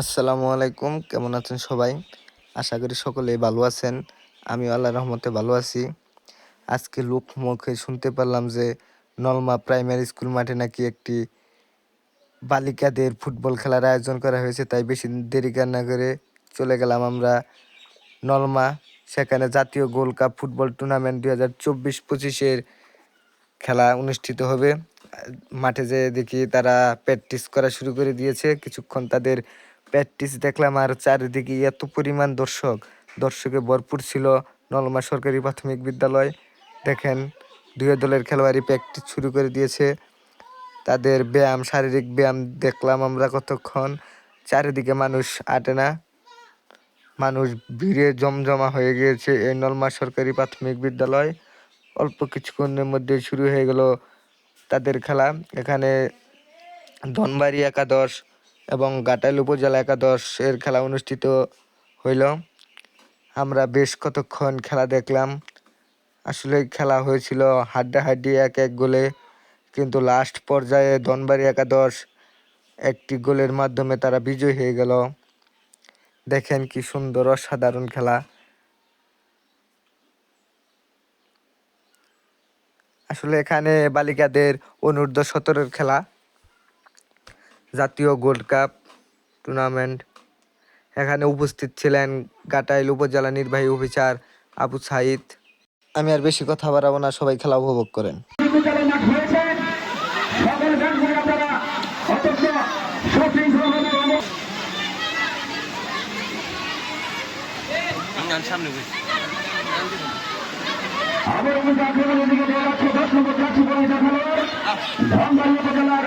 আসসালামু আলাইকুম, কেমন আছেন সবাই? আশা করি সকলেই ভালো আছেন। আমি আল্লাহ রহমতে ভালো আছি। আজকে লোক মুখে শুনতে পারলাম যে নলমা প্রাইমারি স্কুল মাঠে নাকি একটি বালিকাদের ফুটবল খেলার আয়োজন করা হয়েছে, তাই বেশি দেরি না করে চলে গেলাম আমরা নলমা। সেখানে জাতীয় গোল্ড কাপ ফুটবল টুর্নামেন্ট দুই হাজার চব্বিশ পঁচিশের খেলা অনুষ্ঠিত হবে। মাঠে যেয়ে দেখি তারা প্র্যাকটিস করা শুরু করে দিয়েছে। কিছুক্ষণ তাদের প্র্যাকটিস দেখলাম আর চারিদিকে এত পরিমাণ দর্শক। দর্শকে ভরপুর ছিল নলমা সরকারি প্রাথমিক বিদ্যালয়। দেখেন, দুই দলের খেলোয়াড়ি প্র্যাকটিস শুরু করে দিয়েছে। তাদের ব্যায়াম, শারীরিক ব্যায়াম দেখলাম আমরা কতক্ষণ। চারিদিকে মানুষ আটে না। মানুষ ভিড়ে জমজমা হয়ে গিয়েছে এই নলমা সরকারি প্রাথমিক বিদ্যালয়। অল্প কিছুক্ষণের মধ্যে শুরু হয়ে গেল তাদের খেলা। এখানে ধনবাড়ি একাদশ এবং গাটাইল উপজেলা একাদশের খেলা অনুষ্ঠিত হইল। আমরা বেশ কতক্ষণ খেলা দেখলাম। আসলে খেলা হয়েছিল হাড্ডাহাড্ডি এক এক গোলে, কিন্তু লাস্ট পর্যায়ে ধনবাড়ি একাদশ একটি গোলের মাধ্যমে তারা বিজয়ী হয়ে গেল। দেখেন কি সুন্দর, অসাধারণ খেলা। আসলে এখানে বালিকাদের অনূর্ধ্ব সতেরোর খেলা। জাতীয় গোল্ড কাপ টুর্নামেন্ট। এখানে উপস্থিত ছিলেন গাটাইল উপজেলা নির্বাহী অফিসার আবু সাইদ। আমি আর বেশি কথা বাড়াবো না সবাই খেলা উপভোগ করেন। বিদ্যালয় মাঠ হয়েছে সকল গানগুলি আপনারা অত্যন্ত সুশৃঙ্খলভাবে এবং সামনে বসে আবার আমি আক্রমণের দিকে দেওয়া যাচ্ছে দশ নম্বর যাচ্ছে বলে দেখাল ধনবাড়ি উপজেলার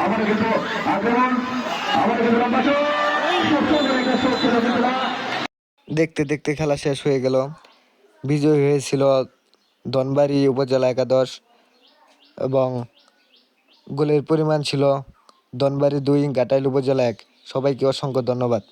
আমাদের কিন্তু আক্রমণ আমাদের কিন্তু দেখতে দেখতে খেলা শেষ হয়ে গেল। বিজয়ী হয়েছিল ধনবাড়ি উপজেলা একাদশ এবং গোলের পরিমাণ ছিল ধনবাড়ি দুই গাটাইল উপজেলা এক। সবাইকে অসংখ্য ধন্যবাদ।